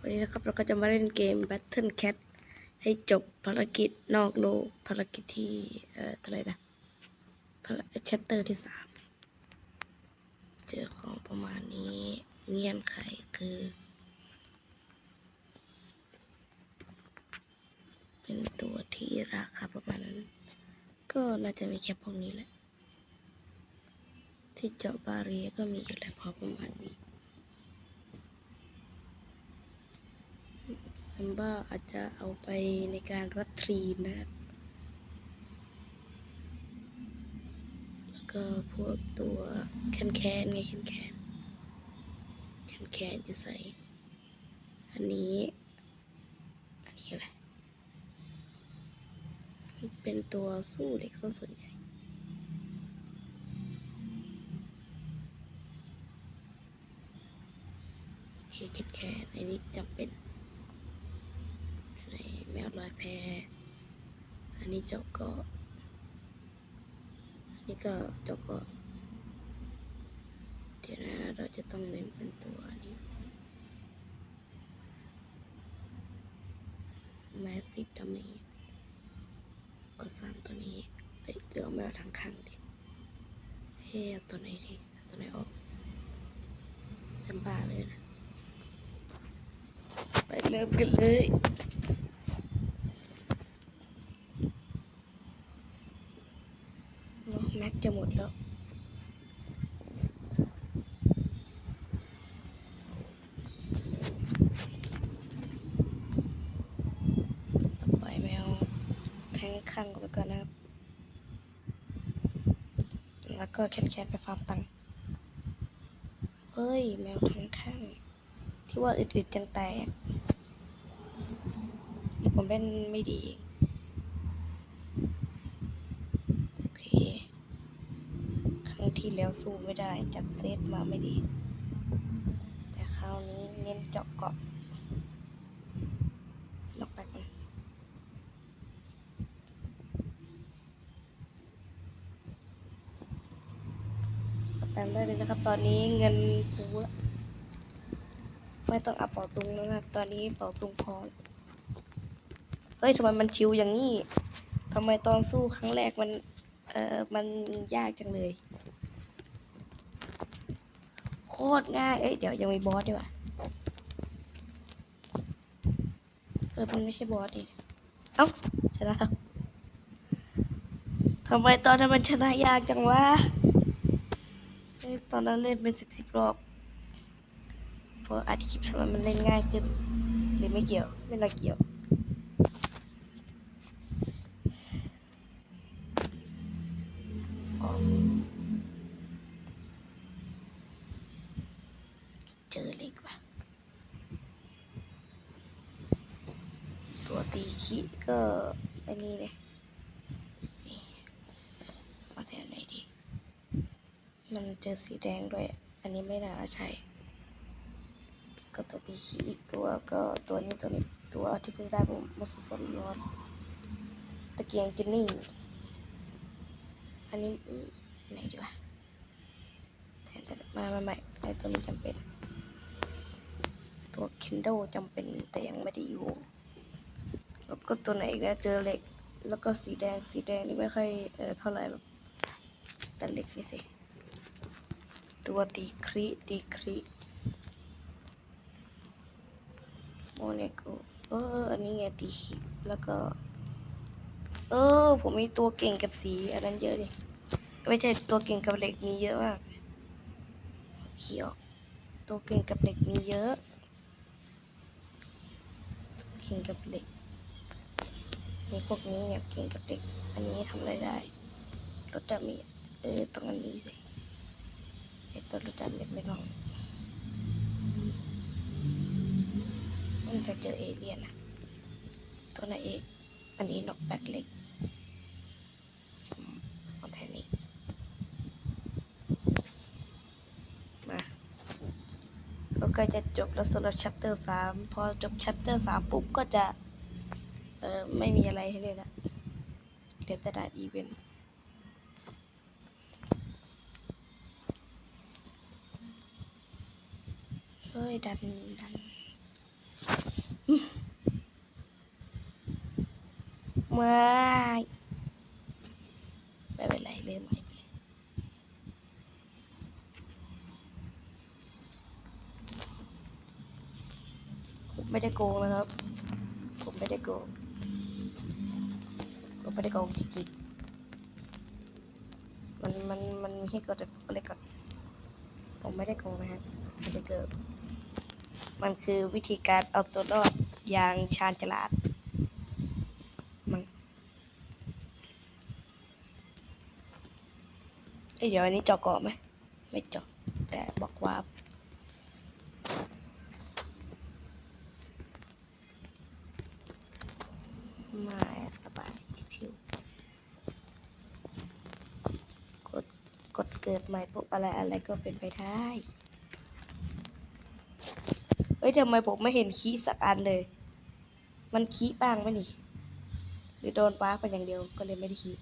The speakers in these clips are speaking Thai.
วันนี้นะครับเราก็จะมาเล่นเกม Battle Cat ให้จบภารกิจนอกโลกภารกิจที่เอ่อเท่าไรนะภารกิจ chapter ที่สามเจอของประมาณนี้เงื่อนไขคือ เป็นตัวที่ราคาประมาณนั้น ก็น่าจะมีแค่พวกนี้แหละที่เจาะบาเรียก็มีอยู่แล้วพอประมาณนี้ มบ้าอาจจะเอาไปในการรัดทรีนะครับ แล้วก็พวกตัวแคนแคนไงแคนแคนแคนแคนจะใส่ อันนี้ อันนี้อะไรเป็นตัวสู้เด็กส่วนใหญ่โอเคแคทแคทอันนี้จำเป็น แมวลอยแพอันนี้เจาะเกาะอันนี้ก็เจาะเกาะเดี๋ยวนะเราจะต้องเน้นเป็นตัวนี้แมสซิฟดามีก็สามตัวนี้เอ้ยเหลือแมวทางข้างดิเฮ้ตัวไหนดีตัวไหนออกแซมบ้าเลยนะไปเริ่มกันเลยโอ้แม็ก จะหมดแล้วปล่อยแมวแข้งข้างไปก่อนนะครับ แล้วก็แคนแคนไปฟาร์มตังค์เฮ้ย แมวทางข้าง ที่ว่าอึดๆจังแตกผมเล่นไม่ดี โอเค คังสู้ไม่ได้จัดเซตมาไม่ดี แต่คราวนี้เน้นเจาะเกาะนอกแป๊บนึงสแปมได้เลยนะครับ ตอนนี้เงินฟูแล้วไม่ต้องเอาเป่าตุงแล้วนะครับ ตอนนี้เป่าตุงพอเฮ้ยทำไมมันชิวอย่างนี้ทำไมตอนสู้ครั้งแรกมัน เออมันยากจังเลย ตรง่าย เอ้ย เดี๋ยวยังมีบอสด้วยว่ะเออ มันไม่ใช่บอสดิเอ้า ชนะทำไมตอนนั้นมันชนะยากจังวะตอนนั้นเล่นเป็นสิบสิบรอบพออัดคลิปทำไมมันเล่นง่ายขึ้นหรือไม่เกี่ยว ไม่น่าเกี่ยว อ๋อเจอเหล็กว่ะ ตัวตีขีก็ไอ้นี่เลยนี่เอาแทนไหนดี มันเจ อสีแดงด้วย อันนี้ไม่น่าใช่ ก็ตัวตีขี้อีกตัวก็ตัวนี้ตัวนี้ตัวที่เพิ่งได้ผมมุสสนร้อนตะเกียงจินนี่ อันนี้ไหนดีวะแทนแต่มาไม่ไม่ไอตัวนี้จำเป็น ตัวเคนโดจำเป็นแต่ยังไม่ได้อยู่ แล้วก็ตัวไหนอีกนะเจอเหล็ก แล้วก็สีแดงสีแดงนี่ไม่ค่อยเออเท่าไหร่แบบแต่เหล็กนี่สิ ตัวตีครีตีครีโมเนโกเออ อันนี้ไงตีขีดแล้วก็ เออ ผมมีตัวเก่งกับสี อันนั้นเยอะดิไม่ใช่ตัวเก่งกับเหล็กมีเยอะมากเขียวตัวเก่งกับเหล็กมีเยอะเก่งกับเหล็กมีพวกนี้เนี่ยเก่งกับเหล็ก อันนี้ทำอะไรได้ลดดาเมจเออต้องอันนี้เลย สิไอตัวลดดาเมจไม่ต้องมันจะเจอเอเลี่ยนอะตัวไหนเออันนี้นกแบกเล็กมเอาแทนนี้มาก็ใกล้จะจบแล้วสำหรับ chapter สามพอจบ chapter สามปุ๊บก็จะ เออไม่มีอะไรให้เล่นละเดี๋ยวแต่ดาอีเวนต์ เฮ้ย ดันดันม่ไม่เป็นไรเริ่มใหม่ไปเลยผมไม่ได้โกงนะครับ ผมไม่ได้โกงผมไม่ได้โกงจริงๆมันมันมันมีให้กดแต่ผมก็เลยกดผมไม่ได้โกงนะครับไม่ได้เกิด มันคือวิธีการเอาตัวรอดอย่างชาญฉลาดมันเเดี๋ยวอันนี้เจาะเกาะไหมไม่เจาะแต่บอกว่าไม่สบายชิวกดกดเกิดใหม่ปุ๊บอะไรอะไรก็เป็นไปได้ เอ้ยทำไมผมไม่เห็นคีย์สักอันเลย มันคีย์บ้างไหมนี่ หรือโดนวาร์ปไปอย่างเดียวก็เลยไม่ได้คีย์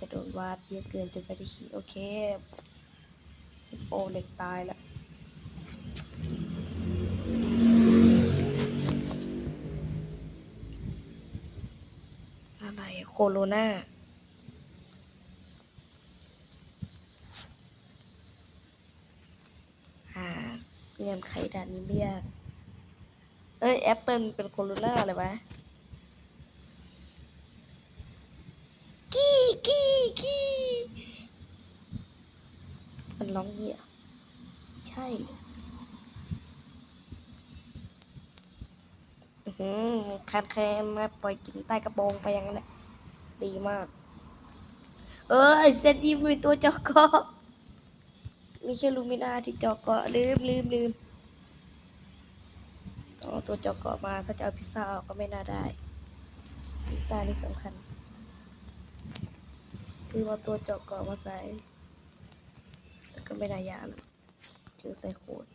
จะโดนวาร์ปเยอะเกินจนไม่ได้คีย์โอเคโอเหล็กตายแล้วอะไรโคโรนาอ่าเงื่อน ไขด่านนี้ไม่ยาก เอ้ยแอปเปิลเป็นโคโรนาอะไรวะกี้กี้กี้มันร้องเหี้ยใช่เลยอือหือคันแคนมาปล่อยกินใต้กระโปรงไปอย่างนั้นแหละดีมาก เออเซนดี้มีตัวจอเกาะมีแค่ลูมินาที่จอเกาะลืมลืมลืม ต้องเอาตัวจอเกาะมา ถ้าจะเอาพิซซ่าออกก็ไม่น่าได้ พิซซ่านี่สำคัญ คือเอาตัวเจาะเกาะมาใส่แต่ก็ไม่ได้ยากหรอกเจอใส่โคน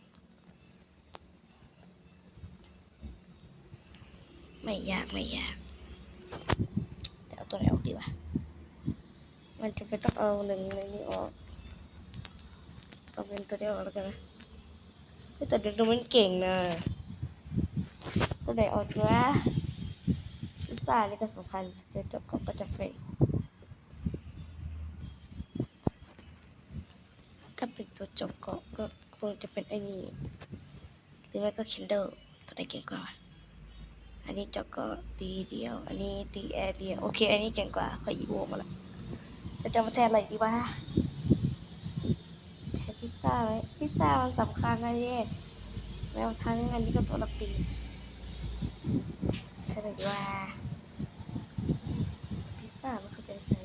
ไม่ยากไม่ยากแต่เอาตัวไหนออกดีวะ มันจะเป็นต้องเอาหนึ่งในนี้ออก เอาเป็นตัวนี้ออกแล้วกันนะแต่เดี๋ยวตัวมันเก่งนะ ตัวไหนออกวะพิซซ่านี่ก็สำคัญแต่ตัวเกาะก็จะเป็นถ้าเป็นตัวจบเกาะก็คงจะเป็นไอ้นี่หรือไม่ก็ Kindle ตัวไหนเก่งกว่า อันนี้จาะเกาะตีเดียว อันนี้ตีแอร์เดียว โอเค อันนี้เก่งกว่าเพราะอีโวมาล้วจะจะมาแทนอะไรดีวะแทนพิซซ่าไหมพิซซ่ามันสำคัญนะเย่แล้วทั้งอันนี้ก็ตัวละปี แทนอะไรดีวะพิซซ่ามันเขาจะใช้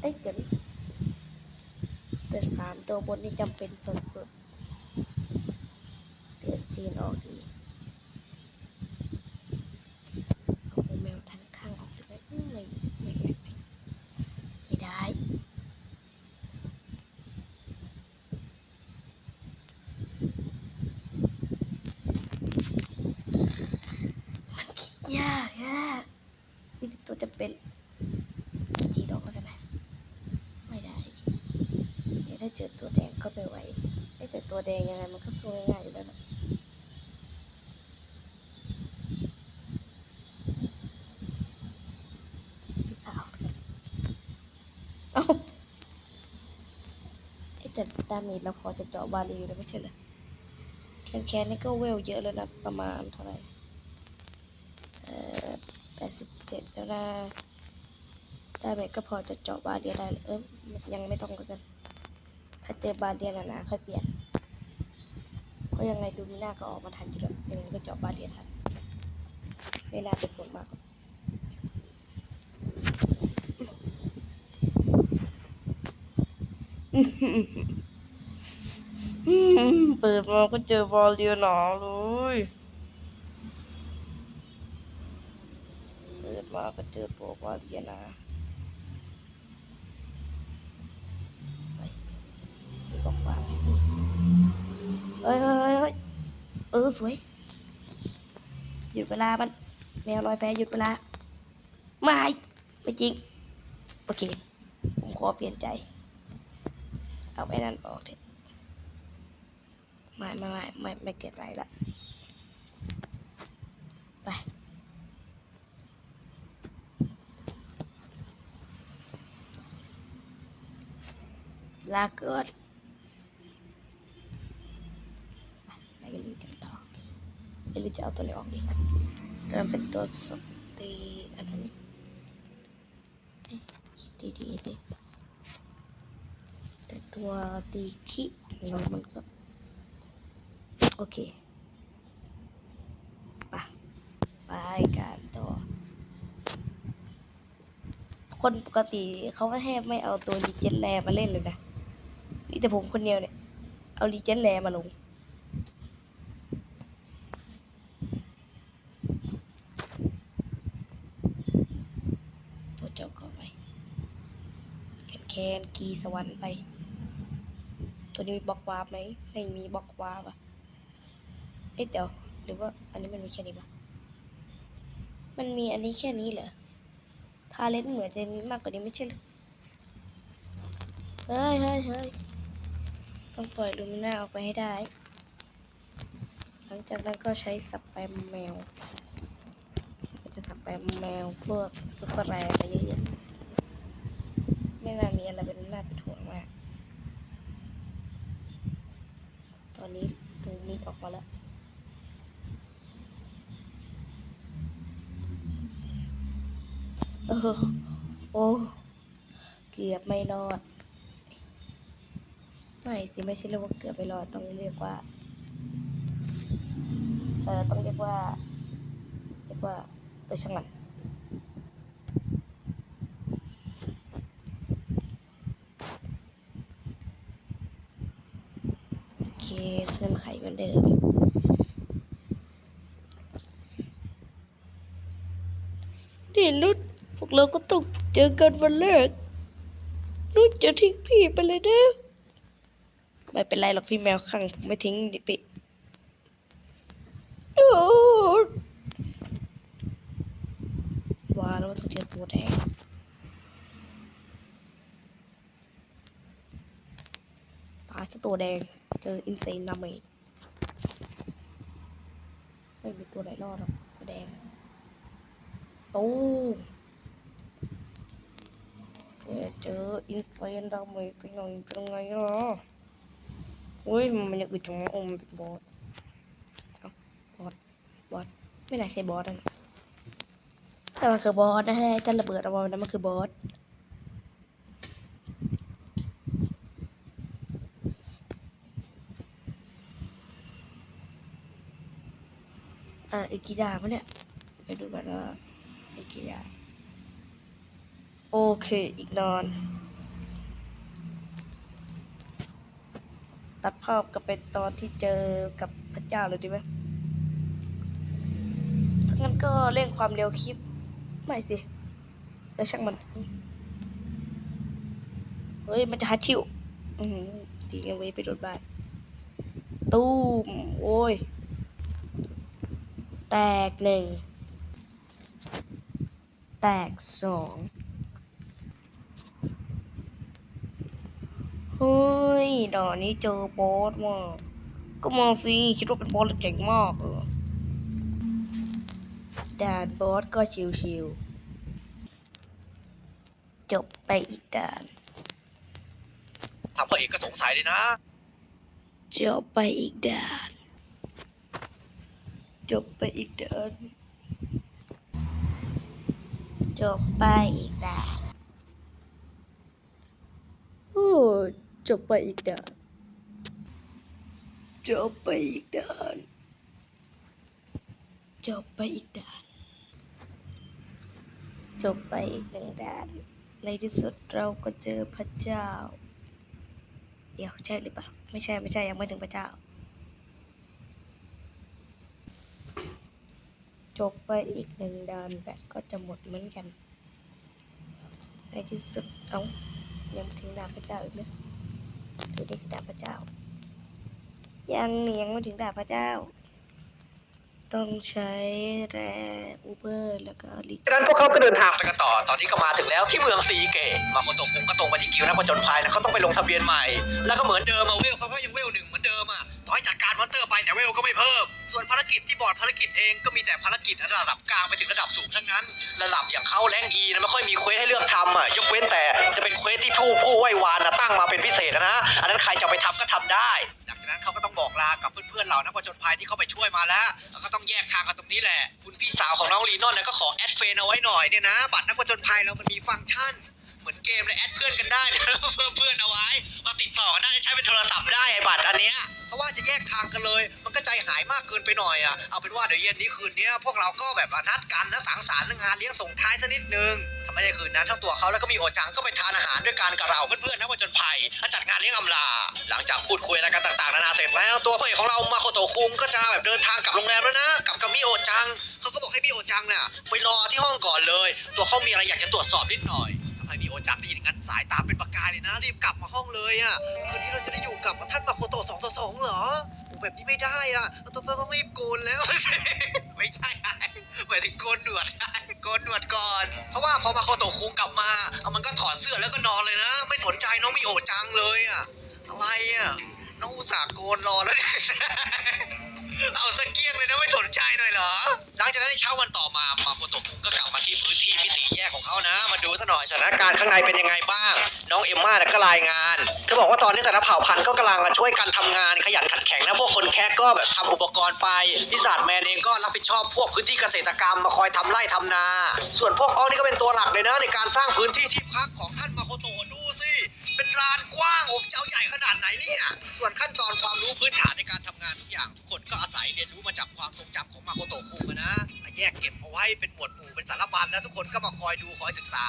เอ้ยเดี๋ยวนี้แต่สามตัวบนนี่จำเป็นสุดๆเดือดจีนออกอีกโมแมวทั้งข้างออกได้ไหมอืมไม่ไม่ไม่ไม่ไม่ได้ มันคิดยากยาก วิธีตัวจะเป็นจีนอกแล้วกันนะไม่ได้เดี๋ยวถ้าเจอตัวแดงก็ไปไว้ไอ้แต่ตัวแดงยังไงมันก็สู้ง่ายอยู่แล้วนะพี่สาวเอ้าไอ้แต่ดาเมจเราพอจะเจาะบาลีอยู่แล้วไม่ใช่เหรอแคนแคนนี่ก็เวลเยอะแล้วนะประมาณเท่าไหร่ เจ็ดแล้วนะได้ไหมก็พอจะเจาะบาเรียได้เลยเออยังไม่ต้องกัน ถ้าเจอบาเรียหนาๆค่อยเปลี่ยน ก็ยังไงดูมีหน้าก็ออกมาทันอยู่แล้วยังไงก็เจาะบาเรียทันไม่น่าเป็นผลมากเปิดมาก็เจอบาเรียหนาเลเดมาก็เจอเรีย หนาไปนี่บอกว่าเฮ้ยเฮ้ยเฮ้ยเฮ้ยเออสวย หยุดเวลามันแมวลอยแพหยุดเวลา ไม่ไม่จริง โอเค ผมขอเปลี่ยนใจ เอาไอ้นั่นออกเถอะไม่ไม่ไม่ไม่ไม่เกิดไรละ ไป ลาเกิดไปกันลุยกันต่อเดี๋ยวเราจะเอาตัวนี้ออกดิตัวนั้นเป็นตัวสตีอันนั้นนี่เอ๊ะคิดดีๆดิแต่ตัวตีขี้องเรามันก็ โอเคไปไปกันต่อคนปกติเขาแทบไม่เอาตัวรีเจนแรมาเล่นเลยนะ แต่ผมคนเดียวเนี่ย เอารีเจนแรมาลง ตัวเจ้าก็ไปแคนแคนกีสวรรค์ไป ตัวนี้มีบล็อกวาร์ปไหมไม่มีบล็อกวาร์ปอะเอ๊ะเดี๋ยวหรือว่าอันนี้มันมีแค่นี้ปะมันมีอันนี้แค่นี้เหรอทาเลนเหมือนจะมีมากกว่านี้ไม่ใช่หรอเฮ้ยเฮ้ยเฮ้ย ต้องปล่อยลูมิน่าออกไปให้ได้ หลังจากนั้นก็ใช้สแปมแมว ก็จะสแปมแมวพวกซุปเปอร์แรร์ไปเยอะๆ ไม่น่ามีอะไรเป็นน่าเป็นห่วงมาก ตอนนี้ดูมีออกมาแล้วเออโอ้ เกือบไม่รอด ไม่สิไม่ใช่เรียกว่าเกือบไม่รอต้องเรียกว่า เออต้องเรียกว่า เรียกว่าเออช่างมันโอเคเงื่อนไขเหมือนเดิมนี่นุชพวกเราก็ต้องเจอกันวันแรกนุชจะทิ้งพี่ไปเลยนะ ไม่เป็นไรหรอกพี่แมวขังผมไม่ทิ้งดิปิโอ้าแล้วว่าต้องเจอตัวแดงตายซะตัวแดง เจออินเซนนาเมดไม่มีตัวไหนรอดหรอกตัวแดงตู้เจออินเซนดาเมจกันหน่อยเป็นไงล่ะ เฮ้ยมันยังอึดจังวะโอมบอสบอสบอสไม่น่าใช่บอสนะแต่มันคือบอสนะฮะจะระเบิดออกมาแล้วมันคือบอสอะอีกกี่ดาวะเนี่ยไปดูกันว่าอีกกี่ดาโอเคอีกนอน ตัดภาพกลับไปตอนที่เจอกับพระเจ้าเลยดีไหมถ้างั้นก็เร่งความเร็วคลิป ไม่สิเออช่างมัน เฮ้ย มันจะฮัตชิวอือหือดีนะเว้ยไปโดนบ้านตู้ม โอ้ย แตกหนึ่ง แตกสอง เฮ้ยดอนนี้เจอบอสว่ะก็มองสิคิดว่าเป็นบอสแล้วเก่งมากเออด่านบอสก็ชิวๆ จบไปอีกด่านทางพ่อเอกก็สงสัยเลยนะ จบไปอีกด่าน จบไปอีกด่าน จบไปอีกด่าน โอ้ จบไปอีกด่านจบไปอีกด่านจบไปอีกด่านจบไปอีกหนึ่งด่าน ในที่สุดเราก็เจอพระเจ้า เดี๋ยวใช่หรือเปล่า ไม่ใช่ไม่ใช่ยังไม่ถึงพระเจ้า จบไปอีกหนึ่งด่านแบตก็จะหมดเหมือนกัน ในที่สุดเอายังไม่ถึงดาบพระเจ้าอีกนะ ดูนี่คือดาบพระเจ้า ยังนี่ยังไม่ถึงดาบพระเจ้า ต้องใช้แรอูเบอร์แล้วก็ลิจากนั้นพวกเขาก็เดินทางไปกันต่อ ตอนนี้ก็มาถึงแล้วที่เมืองซีเกะมาคนตกคุงก็ตรงไปที่กิวนักผจญภัยนะเขาต้องไปลงทะเบียนใหม่ แล้วก็เหมือนเดิมมาเวลเขาก็ยังเวลหนึ่งเหมือนเดิมอะต่อให้จัดการมอนเตอร์ไปแต่เวลก็ไม่เพิ่ม ส่วนภารกิจที่บอร์ดภารกิจเองก็มีแต่ภารกิจระดับกลางไปถึงระดับสูงทั้งนั้น ระดับอย่างเขาแรงอีนะไม่ค่อยมีเควสให้เลือกทำอะยกเว้นแต่จะเป็นเควสที่ผู้ผู้ไหว้วานนะตั้งมาเป็นพิเศษนะอันนั้นใครจะไปทำก็ทำได้ หลังจากนั้นเขาก็ต้องบอกลากับเพื่อนๆเหล่านักผจญภัยที่เขาไปช่วยมาแล้วแล้วก็ต้องแยกทางกันตรงนี้แหละ คุณพี่สาวของน้องลีนอนเนี่ยก็ขอแอดเฟนเอาไว้หน่อยเนี่ยนะ บัตรนักผจญภัยเรามันมีฟังก์ชัน เกมเลยแอดเพื่อนกันได้นี่ยแล้วเพิ่มเพื่อนเอาไว้ มาติดต่อกันได้ใช้เป็นโทรศัพท์ได้ไอ้บัตรอันเนี้ยเพราะว่าจะแยกทางกันเลย มันก็ใจหายมากเกินไปหน่อยอะเอาเป็นว่าเดี๋ยวเย็นนี้คืนนี้พวกเราก็แบบนัดกันนะสังสรรค์งานเลี้ยงส่งท้ายสักนิดนึงทำไมในคืนนั้นทั้งตัวเขาแล้วก็มีโอจังก็ไปทานอาหารด้วยกันกับเราเพื่อนๆนักผจญภัยและจัดงานเลี้ยงอำลา หลังจากพูดคุยอะไรกันต่างๆนานาเสร็จแล้วตัวพระเอกของเรามาโคโตคุงก็จะแบบเดินทางกลับโรงแรมแล้วนะกลับกับมิโอจังเขาก็บอกให้มิโอจังเนี่ยไปรอที่ห้องก่อนเลย ตัวเขามีอะไรอยากจะตรวจสอบนิดหน่อย ทำดีอจังได้ยินอย่างนั้นสายตาเป็นประกายเลยนะ รีบกลับมาห้องเลยอะคืนนี้เราจะได้อยู่กับท่านมาโคโตสองต่อสองเหรอแบบนี้ไม่ได้อะต้องต้องรีบโกนแล้ว ไม่ใช่หมายถึงโกนหนวดโกนหนวดก่อน เพราะว่าพอมาโคโตคุงกลับมาเอามันก็ถอดเสื้อแล้วก็นอนเลยนะ ไม่สนใจน้องมีโอจังเลยอะอะไรอะน้องอุตส่าห์โกนรอแล้วเนี่ยเอาสักเกี้ยงเลยนะไม่สนใจหน่อยเหรอหลังจากนั้นในเช้าวันต่อมามาโค สถานการณ์ข้างในเป็นยังไงบ้าง น้องเอมม่าก็รายงานเธอบอกว่าตอนนี้แต่ละเผ่าพันธุ์ก็กำลังช่วยกันทำงานขยันขันแข็งนะพวกคนแค่ก็แบบทำอุปกรณ์ไปพิศาจแมนเองก็รับผิดชอบพวกพื้นที่เกษตรกรรมมาคอยทำไร่ทำนา ส่วนพวกอ้อนี่ก็เป็นตัวหลักเลยนะในการสร้างพื้นที่ที่พักของท่านมาโคโตะดูสิเป็นลานกว้างอบเจ้าใหญ่ขนาดไหนเนี่ยส่วนขั้นตอนความรู้พื้นฐานในการทำงานทุกอย่าง ทุกคนก็อาศัยเรียนรู้มาจากความทรงจำของมาโคโตะคุงนะแยกเก็บเอาไว้เป็นหมวดหมู่เป็นสารบัญแล้วทุกคนก็มาคอยดูคอยศึกษา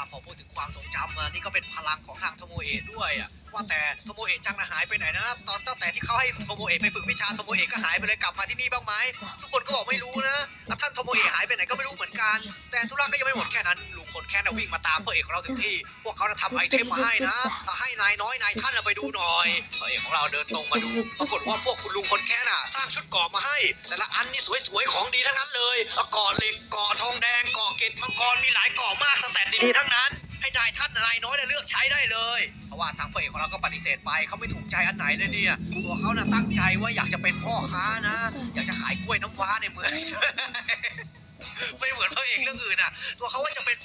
ว่าพอพูดถึงความทรงจำนี่ก็เป็นพลังของทางโทโมเอะด้วยอะว่าแต่โทโมเอะจังนะหายไปไหนนะตอนตั้งแต่ที่เขาให้โทโมเอะไปฝึกวิชาโทโมเอะก็หายไปเลยกลับมาที่นี่บ้างไหมทุกคนก็บอกไม่รู้นะท่านโทโมเอะหายไปไหนก็ไม่รู้เหมือนกัน แต่ธุระก็ยังไม่หมดแค่นั้นลุงคนแค่น่ะวิ่งมาตามเพื่อเอกของเราถึงที่ เขาจะทำไอเทมมาให้นะให้นายน้อยนายท่านไปดูหน่อยพระเอกของเราเดินตรงมาดูปรากฏว่าพวกคุณลุงคนแค่น่ะ สร้างชุดเกราะมาให้ แต่ละอันนี่สวยๆของดีทั้งนั้นเลยเกาะเหล็กเกาะทองแดงเกาะเกล็ดมังกรมีหลายเกาะมากสแตทดีๆทั้งนั้น ให้นายท่านนายน้อยเนี่ยเลือกใช้ได้เลยเพราะว่าทางพระเอกของเราก็ปฏิเสธไปเขาไม่ถูกใจอันไหนเลยเนี่ยตัวเขาน่ะตั้งใจว่าอยากจะเป็นพ่อค้านะ อยากจะขายกล้วยน้ำว้าในเมืองไม่เหมือนพระเอกเรื่องอื่นอะ ตัวเขาว่าจะเป็น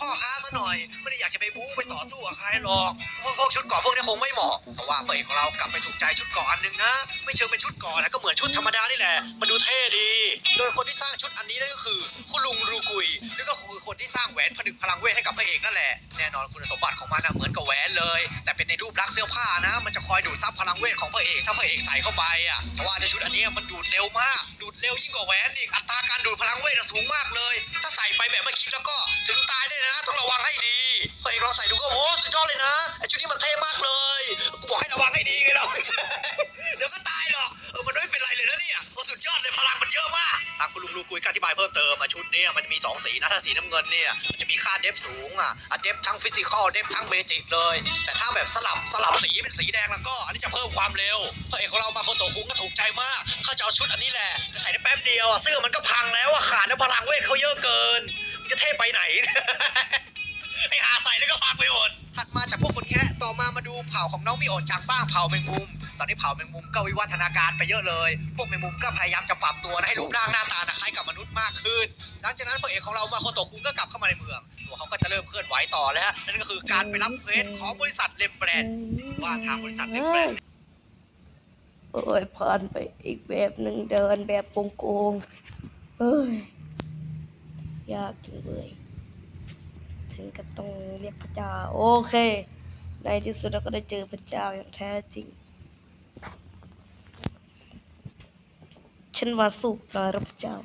หรอกพวกพวกชุดเกาะพวกนี้คงไม่เหมาะเพราะว่าพระเอกของเรากลับไปถูกใจชุดเกาะอันหนึงนะ ไม่เชิงเป็นชุดเกาะนะก็เหมือนชุดธรรมดานี่แหละมันดูเท่ดี โดยคนที่สร้างชุดอันนี้นั่นก็คือ คุณลุงรูกุยนั่นก็คือคนที่สร้างแหวนผนึกพลังเวทให้กับพระเอกนั่นแหละ แน่นอนคุณสมบัติของมันนะเหมือนกับแหวนเลย แต่เป็นในรูปลักษณ์เสื้อผ้านะ มันจะคอยดูดซับพลังเวทของพระเอกถ้าพระเอกใส่เข้าไปอะเพราะว่าชุดอันนี้มันดูดเร็วมาก ดูดเร็วยิ่งกว่าแหวนอีกอัตราการดูดพลังเวทสูงมากเลย ถ้าใส่ไปแบบไม่คิดแล้วก็ถึงตายได้นะต้องระวังให้ดีพระเอกลองใส่ดูก็โอ้สุดยอดเลยนะไอชุดนี้มันเท่มากเลยกูบอกให้ระวังให้ดีไงเราเดี๋ยวก็ตายหรอกเออมันไม่เป็นไรเลยนะเนี่ย สุดยอดเลยพลังมันเยอะมากทางคุณลุงลูกุยก็อธิบายเพิ่มเติมมาชุดนี้มันจะมี 2 สีนะ ถ้าสีน้ำเงินเนี่ยมันจะมีค่าเดฟสูงอะเดฟทั้งฟิสิกอลเดฟทั้งเมจิกเลย แต่ถ้าแบบสลับสลับสีเป็นสีแดงแล้วก็อันนี้จะเพิ่มความเร็วพระเอกของเรามาโคโตคุ้งก็ถูกใจมากเขาจะเอาชุดอันนี้แหละจะใส่ได้แป๊บเดียวอะเสื้อมันก็พังแล้วอะขาดแล้วพลังเวทเขาเยอะเกินมันจะเท่ไปไหนไอหาใส่แล้วก็พังไปหมดถัดมาจากพวกคนแค่ต่อมามาดูเผ่าของน้องมิโอะจังบ้างเผ่าแมงมุม ตอนนี้เผ่าแมงมุมก็วิวัฒนาการไปเยอะเลย พวกแมงมุมก็พยายามจะปรับตัวให้รูปร่างหน้าตาน่ะคล้ายกับมนุษย์มากขึ้น หลังจากนั้นพระเอกของเรามาโคโตคุงก็กลับเข้ามาในเมือง ตัวเขาก็จะเริ่มเคลื่อนไหวต่อแล้วฮะนั่นก็คือการไปรับเควสของบริษัทเลมแบรนด์ว่าทางบริษัทเลมแบรนด์โอ้ยผ่านไปอีกแบบหนึ่งเดินแบบโกงเฮ้ยยากจังเลยถึงกับต้องเรียกพระเจ้า โอเค ในที่สุดเราก็ได้เจอพระเจ้าอย่างแท้จริง ฉันมาสู้นารับพเจ้า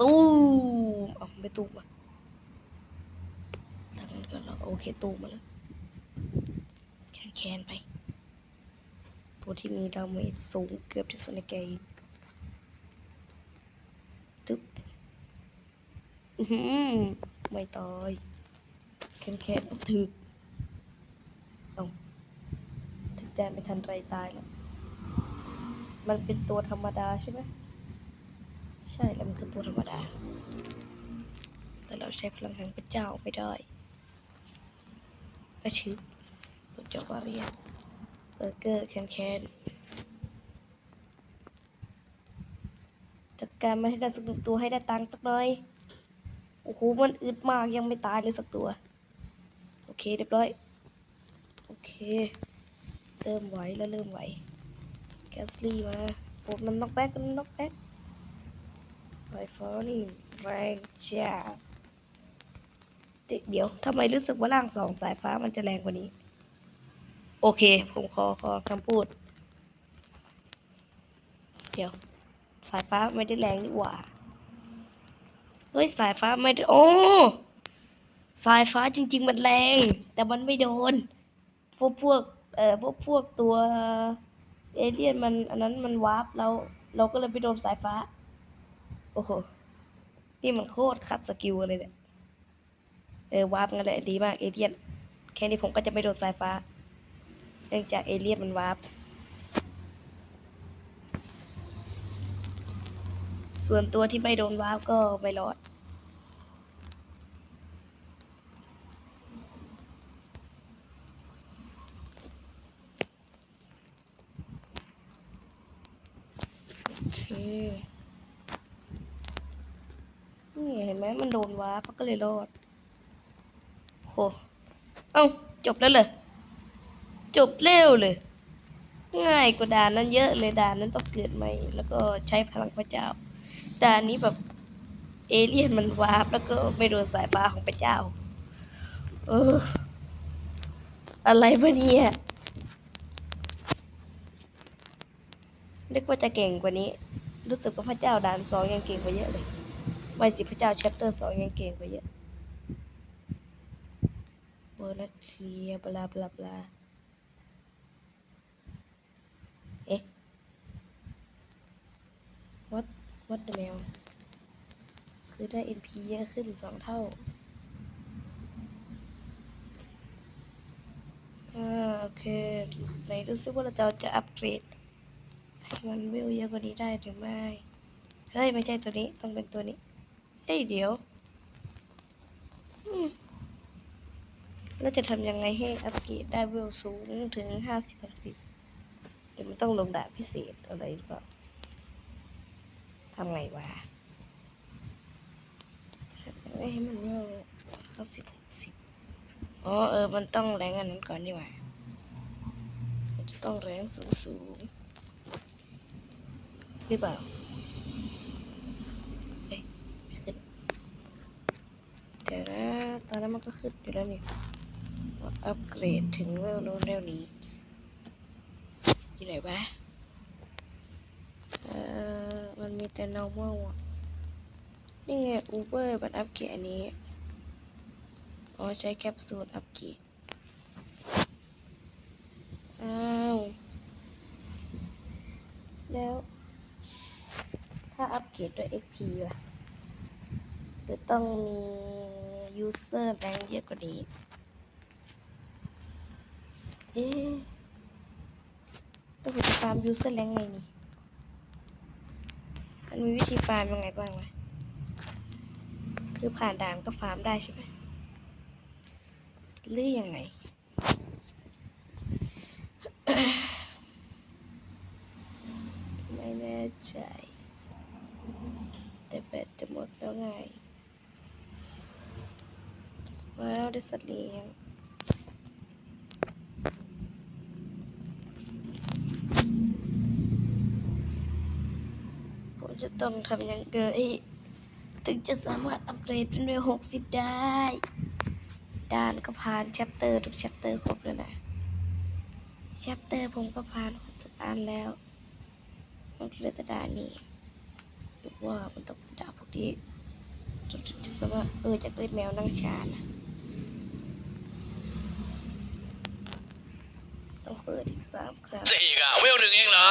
ตู้มเอาไม่ตู้มอะทางนั้นก็เราโอเคตู้มมาแล้ว แคนแคนไป ตัวที่มีดาเมจสูงเกือบที่สุดในเกมตึ๊บอื้อหือไม่ตายแคนแคนถึกเอาถึกแดนไม่ทันไรตายแล้ว มันเป็นตัวธรรมดาใช่ไหมใช่แล้วมันคือตัวธรรมดา แต่เราใช้พลังแห่งพระเจ้าไม่ได้กระชืบตัวเจ้าเรียนเบอร์เกอร์แคนแคนจัดการมาให้ได้สักหนึ่งตัวให้ได้ตังค์สักหน่อยโอ้โหมันอึดมากยังไม่ตายเลยสักตัว โอเคเรียบร้อย โอเค เริ่มไหวแล้วเริ่มไหว แกสลี่มาโอ้มันน็อกแบ็กมันน็อกแบ็กไฟฟ้านี่แรงจ้าเดี๋ยวทำไมรู้สึกว่าร่างสองสายฟ้ามันจะแรงกว่านี้ โอเค ผมขอขอคำพูด เดี๋ยว สายฟ้าไม่ได้แรงนี่หว่าเฮ้ยสายฟ้าไม่ได้โอ้สายฟ้าจริง ๆ มันแรง แต่มันไม่โดนพวกพวกเอ่อพวกพวกตัว เอเลี่ยนมันอันนั้นมันวาร์ปเราเราก็เลยไปโดนสายฟ้า โอ้โห นี่มันโคตรขัดสกิลเลยเนี่ย เออวาร์ปงั้นแหละดีมากเอเลี่ยน แค่นี้ผมก็จะไม่โดนสายฟ้า เนื่องจากเอเลียนมันวาร์ป ส่วนตัวที่ไม่โดนวาร์ปก็ไม่รอด เค นี่เห็นไหมมันโดนวาร์ปก็เลยรอดโหเอ้าจบแล้วเหรอจบเร็วเลย ง่ายกว่าด่านนั้นเยอะเลยด่านนั้นต้องเกิดใหม่ แล้วก็ใช้พลังพระเจ้าด่านนี้แบบเอเลี่ยนมันวาร์ปแล้วก็ไม่โดนสายฟ้าของพระเจ้า เออ อะไรวะเนี่ย นึกว่าจะเก่งกว่านี้ รู้สึกว่าพระเจ้าด่านสองยังเก่งกว่าเยอะเลยไม่สิพระเจ้าแชปเตอร์สองยังเก่งกว่าเยอะโบนัสเคลียบลาบลาบลาเอ๊ะ what what the mail คือได้ NP เยอะขึ้นสองเท่าอ่าโอเค ไหนดูซิว่าเราจะจะอัปเกรด มันวิวเยอะกว่านี้ได้หรือไม่ เฮ้ย ไม่ใช่ตัวนี้ ต้องเป็นตัวนี้ เฮ้ย เดี๋ยวแล้วจะทำยังไงให้อัปเกรดได้วิวสูงถึงห้าสิบหกสิบเดี๋ยวมันต้องลงดาบพิเศษอะไรหรือเปล่าทำไงวะทำยังไงให้มันวิวห้าสิบหกสิบอ๋อเออ มันต้องแรงอันนั้นก่อนนี่หว่ามันจะต้องแรงสูงสูงๆ หรือเปล่าเฮ้ยไม่ขึ้นเดี๋ยวนะตอนนั้นมันก็ขึ้นอยู่แล้วนี่ว่าอัปเกรดถึงเวลโน้นเร็วนี้อยู่ไหนวะเอ่อมันมีแต่ normal อะนี่ไง Uber มันอัปเกรดอันนี้ อ๋อ ใช้แคปซูลอัปเกรดอ้าว แล้ว เกรดด้วย XP ล่ะหรือต้องมี user แรงเยอะกว่านี้เอ๊ะแล้วผมจะฟาร์ม user แรงไงนี่มันมีวิธีฟาร์มยังไงบ้างวะคือผ่านด่านก็ฟาร์มได้ใช่ไหมหรือยังไงไม่แน่ใจ แต่แบตจะหมดแล้วไง ว้าวได้สัตว์เลี้ยงผมจะต้องทำยังไงถึงจะสามารถอัปเกรดเป็นเวลหกสิบได้ ด่านก็ผ่านแชปเตอร์ทุกแชปเตอร์ครบแล้วนะแชปเตอร์ผมก็ผ่านทุกอันแล้วมันเหลือแต่ด่านนี้ หรือว่ามันต้องด่าพวกนี้จนถึงจะสว่าเออจะได้แมวนั่งชานะต้องเปิดอีกสามครั้งจะอีกอะเวลหนึ่งเองเหรอ